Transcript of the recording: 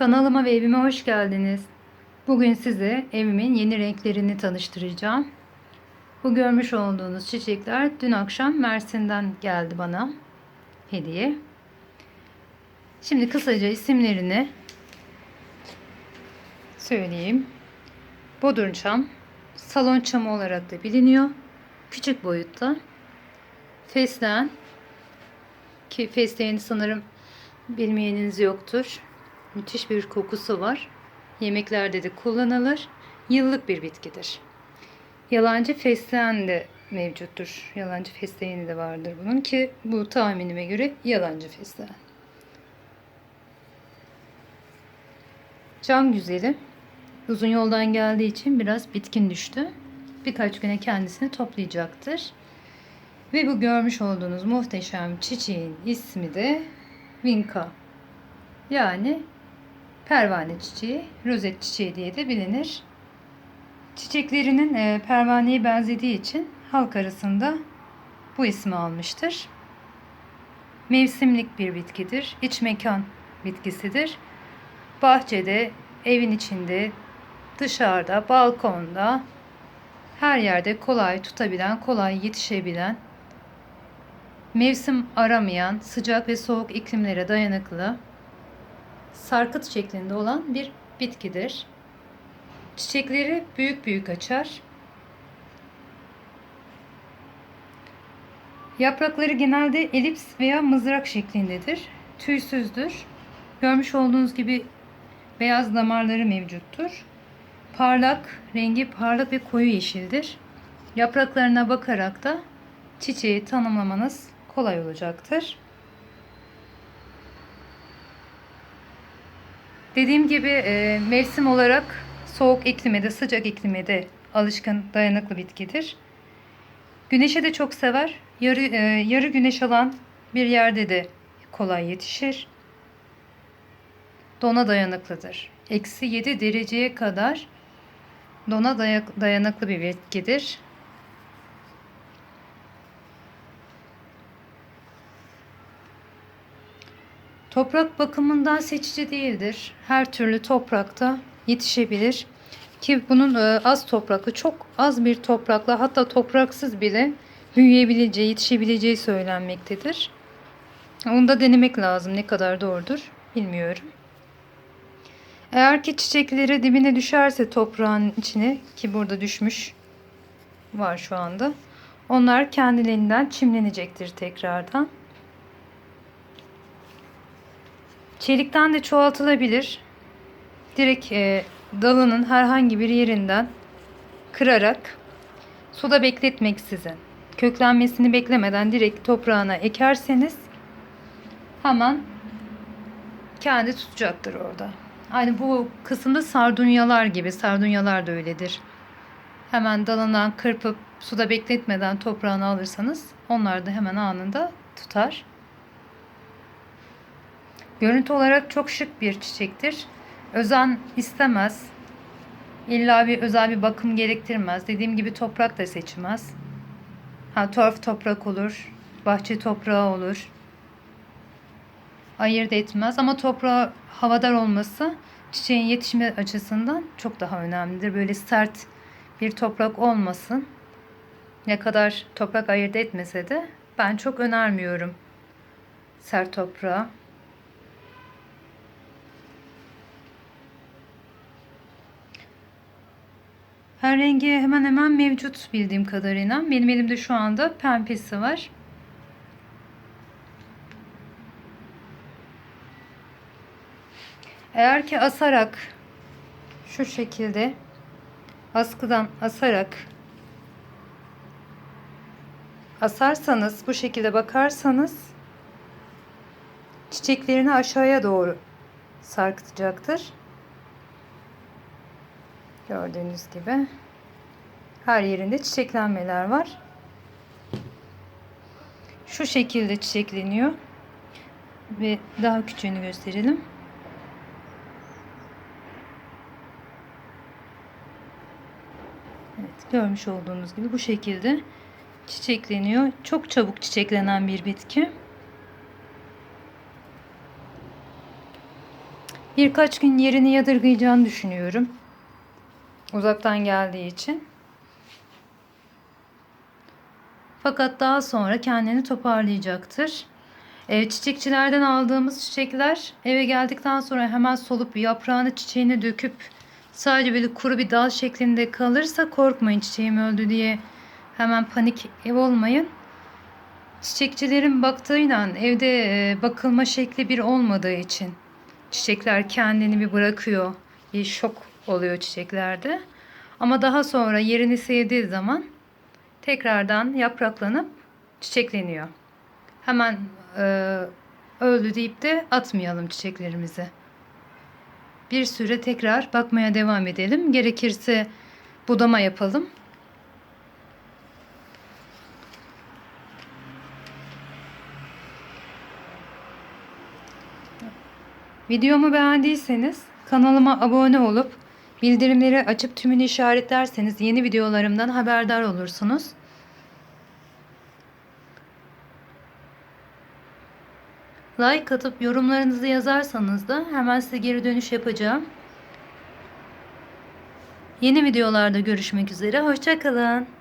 Kanalıma ve evime hoş geldiniz. Bugün size evimin yeni renklerini tanıştıracağım. Bu görmüş olduğunuz çiçekler dün akşam Mersin'den geldi bana hediye. Şimdi kısaca isimlerini söyleyeyim. Bodrum çam, salon çamı olarak da biliniyor. Küçük boyutta. Fesleğen ki fesleğeni sanırım bilmeyeniniz yoktur. Müthiş bir kokusu var. Yemeklerde de kullanılır. Yıllık bir bitkidir. Yalancı fesleğen de mevcuttur. Yalancı fesleğeni de vardır bunun ki bu tahminime göre yalancı fesleğen. Can güzeli. Uzun yoldan geldiği için biraz bitkin düştü. Birkaç güne kendisini toplayacaktır. Ve bu görmüş olduğunuz muhteşem çiçeğin ismi de Vinka. Yani pervane çiçeği, rozet çiçeği diye de bilinir. Çiçeklerinin e, pervaneye benzediği için halk arasında bu ismi almıştır. Mevsimlik bir bitkidir. İç mekan bitkisidir. Bahçede, evin içinde, dışarıda, balkonda, her yerde kolay tutabilen, kolay yetişebilen, mevsim aramayan, sıcak ve soğuk iklimlere dayanıklı, sarkıt şeklinde olan bir bitkidir. Çiçekleri büyük büyük açar. Yaprakları genelde elips veya mızrak şeklindedir. Tüysüzdür. Görmüş olduğunuz gibi beyaz damarları mevcuttur. Parlak, rengi parlak ve koyu yeşildir. Yapraklarına bakarak da çiçeği tanımlamanız kolay olacaktır. Dediğim gibi e, mevsim olarak soğuk iklime de sıcak iklime de alışkın dayanıklı bitkidir. Güneşe de çok sever. Yarı, e, yarı güneş alan bir yerde de kolay yetişir. Dona dayanıklıdır. Eksi 7 dereceye kadar dona dayanıklı bir bitkidir. Toprak bakımından seçici değildir. Her türlü toprakta yetişebilir. Ki bunun e, az topraklı, çok az bir toprakla hatta topraksız bile büyüyebileceği, yetişebileceği söylenmektedir. Onu da denemek lazım. Ne kadar doğrudur bilmiyorum. Eğer ki çiçekleri dibine düşerse toprağın içine ki burada düşmüş var şu anda. Onlar kendiliğinden çimlenecektir tekrardan. Çelikten de çoğaltılabilir. Direkt e, dalının herhangi bir yerinden kırarak suda bekletmeksizin köklenmesini beklemeden direkt toprağına ekerseniz hemen kendi tutacaktır orada. Aynı bu kısımda sardunyalar gibi. Sardunyalar da öyledir. Hemen dalından kırpıp suda bekletmeden toprağını alırsanız onlar da hemen anında tutar. Görüntü olarak çok şık bir çiçektir. Özen istemez. İlla bir özel bir bakım gerektirmez. Dediğim gibi toprak da seçmez. Ha, torf toprak olur. Bahçe toprağı olur. Ayırt etmez ama toprağı havadar olması çiçeğin yetişme açısından çok daha önemlidir. Böyle sert bir toprak olmasın. Ne kadar toprak ayırt etmese de ben çok önermiyorum sert toprağı. Her rengi hemen hemen mevcut bildiğim kadarıyla. Benim elimde şu anda pembesi var. Eğer ki asarak şu şekilde askıdan asarak asarsanız bu şekilde bakarsanız çiçeklerini aşağıya doğru sarkıtacaktır. Gördüğünüz gibi her yerinde çiçeklenmeler var. Şu şekilde çiçekleniyor. Ve daha küçüğünü gösterelim. Evet, görmüş olduğunuz gibi bu şekilde çiçekleniyor. Çok çabuk çiçeklenen bir bitki. birkaç gün yerini yadırgayacağını düşünüyorum. Uzaktan geldiği için. Fakat daha sonra kendini toparlayacaktır. E, çiçekçilerden aldığımız çiçekler eve geldikten sonra hemen solup yaprağını çiçeğini döküp sadece böyle kuru bir dal şeklinde kalırsa korkmayın çiçeğim öldü diye hemen panik ev olmayın. Çiçekçilerin baktığıyla evde e, bakılma şekli bir olmadığı için çiçekler kendini bir bırakıyor. Bir şok oluyor çiçeklerde. Ama daha sonra yerini sevdiği zaman tekrardan yapraklanıp çiçekleniyor. Hemen e, öldü deyip de atmayalım çiçeklerimizi. Bir süre tekrar bakmaya devam edelim. Gerekirse budama yapalım. Videomu beğendiyseniz kanalıma abone olup bildirimleri açıp tümünü işaretlerseniz yeni videolarımdan haberdar olursunuz. Like atıp yorumlarınızı yazarsanız da hemen size geri dönüş yapacağım. Yeni videolarda görüşmek üzere. Hoşçakalın.